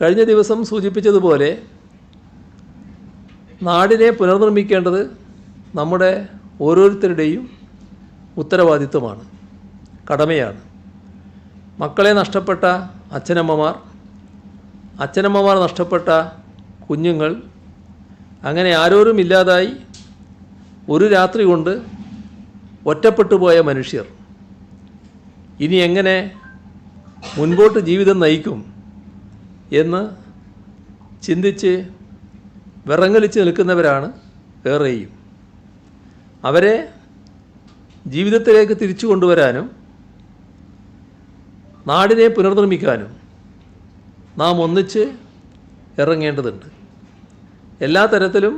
കഴിഞ്ഞ ദിവസം സൂചിപ്പിച്ചതുപോലെ നാടിനെ പുനർനിർമ്മിക്കേണ്ടത് നമ്മുടെ ഓരോരുത്തരുടെയും ഉത്തരവാദിത്വമാണ് കടമയാണ്. മക്കളെ നഷ്ടപ്പെട്ട അച്ഛനമ്മമാർ അച്ഛനമ്മമാർ നഷ്ടപ്പെട്ട കുഞ്ഞുങ്ങൾ അങ്ങനെ ആരോരും ഇല്ലാതായി ഒരു രാത്രി കൊണ്ട് ഒറ്റപ്പെട്ടു പോയ മനുഷ്യർ. ഇനി എങ്ങനെ മുൻപോട്ട് ജീവിതം നയിക്കും? എന്ന് ചിന്തിച്ച് വിറങ്ങലിച്ച് നിൽക്കുന്നവരാണ് ഏറെയും അവരെ ജീവിതത്തിലേക്ക് തിരിച്ചു കൊണ്ടുവരാനും നാടിനെ പുനർനിർമ്മിക്കാനും നാം ഒന്നിച്ച് ഇറങ്ങേണ്ടതുണ്ട്. എല്ലാ തരത്തിലും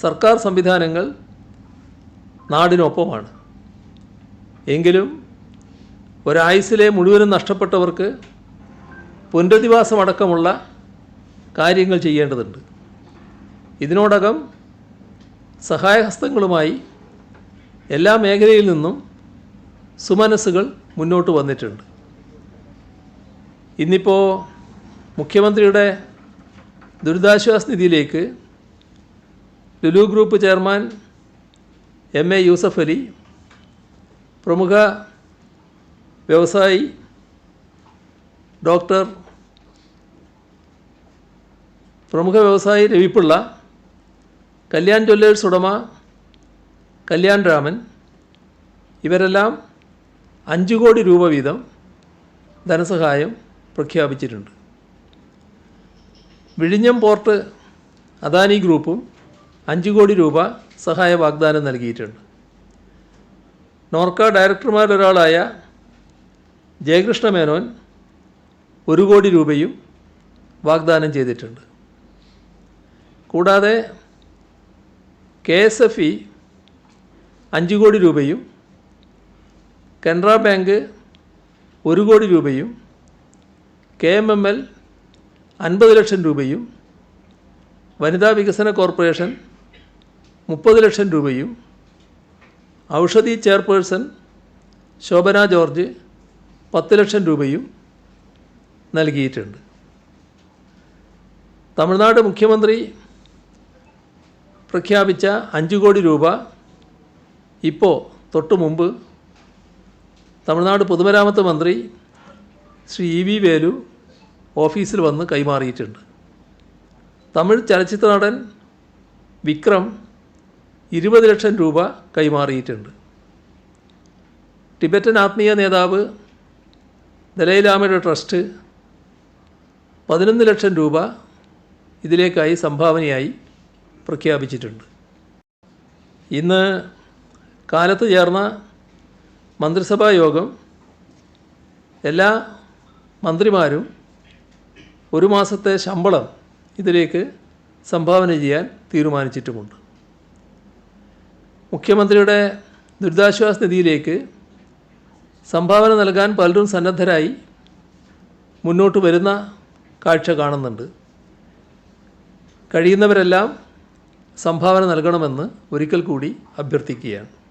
സർക്കാർ സംവിധാനങ്ങൾ നാടിനൊപ്പമാണ്. എങ്കിലും ഒരായുസിലെ മുഴുവനും നഷ്ടപ്പെട്ടവർക്ക് പുനരധിവാസമടക്കമുള്ള കാര്യങ്ങൾ ചെയ്യേണ്ടതുണ്ട്. ഇതിനോടകം സഹായഹസ്തങ്ങളുമായി എല്ലാ മേഖലയിൽ നിന്നും സുമനസ്സുകൾ മുന്നോട്ട് വന്നിട്ടുണ്ട്. ഇന്നിപ്പോൾ മുഖ്യമന്ത്രിയുടെ ദുരിതാശ്വാസ നിധിയിലേക്ക് Lulu group chairman M A Yusuf Ali പ്രമുഖ വ്യവസായി ഡോക്ടർ പ്രമുഖ വ്യവസായി രവിപ്പിള്ള കല്യാൺ ജ്വല്ലേഴ്സ് ഉടമ കല്യാൺ രാമൻ ഇവരെല്ലാം അഞ്ച് കോടി രൂപ വീതം ധനസഹായം പ്രഖ്യാപിച്ചിട്ടുണ്ട്. വിഴിഞ്ഞം പോർട്ട് അദാനി ഗ്രൂപ്പും അഞ്ച് കോടി രൂപ സഹായ വാഗ്ദാനം നൽകിയിട്ടുണ്ട്. നോർക്ക ഡയറക്ടർമാരൊരാളായ ജയകൃഷ്ണ മേനോൻ ഒരു കോടി രൂപയും വാഗ്ദാനം ചെയ്തിട്ടുണ്ട്. കൂടാതെ കെ എസ് എഫ് ഇ അഞ്ച് കോടി രൂപയും കനറ ബാങ്ക് ഒരു കോടി രൂപയും കെ എം എം എൽ അൻപത് ലക്ഷം രൂപയും വനിതാ വികസന കോർപ്പറേഷൻ മുപ്പത് ലക്ഷം രൂപയും ഔഷധി ചെയർപേഴ്സൺ ശോഭന ജോർജ് പത്ത് ലക്ഷം രൂപയും നൽകിയിട്ടുണ്ട്. തമിഴ്നാട് മുഖ്യമന്ത്രി പ്രഖ്യാപിച്ച അഞ്ച് കോടി രൂപ ഇപ്പോൾ തൊട്ടു മുമ്പ് തമിഴ്നാട് പൊതുമരാമത്ത് മന്ത്രി ശ്രീ ഇ വി വേലു ഓഫീസിൽ വന്ന് കൈമാറിയിട്ടുണ്ട്. തമിഴ് ചലച്ചിത്ര നടൻ വിക്രം ഇരുപത് ലക്ഷം രൂപ കൈമാറിയിട്ടുണ്ട്. ടിബറ്റൻ ആത്മീയ നേതാവ് ദലൈലാമയുടെ ട്രസ്റ്റ് പതിനൊന്ന് ലക്ഷം രൂപ ഇതിലേക്കായി സംഭാവനയായി പ്രഖ്യാപിച്ചിട്ടുണ്ട്. ഇന്ന് കാലത്ത് ചേർന്ന മന്ത്രിസഭാ യോഗം എല്ലാ മന്ത്രിമാരും ഒരു മാസത്തെ ശമ്പളം ഇതിലേക്ക് സംഭാവന ചെയ്യാൻ തീരുമാനിച്ചിട്ടുമുണ്ട്. മുഖ്യമന്ത്രിയുടെ ദുരിതാശ്വാസ നിധിയിലേക്ക് സംഭാവന നൽകാൻ പലരും സന്നദ്ധരായി മുന്നോട്ട് വരുന്ന കാഴ്ച കാണുന്നുണ്ട്. കഴിയുന്നവരെല്ലാം സംഭാവന നൽകണമെന്ന് ഒരിക്കൽ കൂടി അഭ്യർത്ഥിക്കുകയാണ്.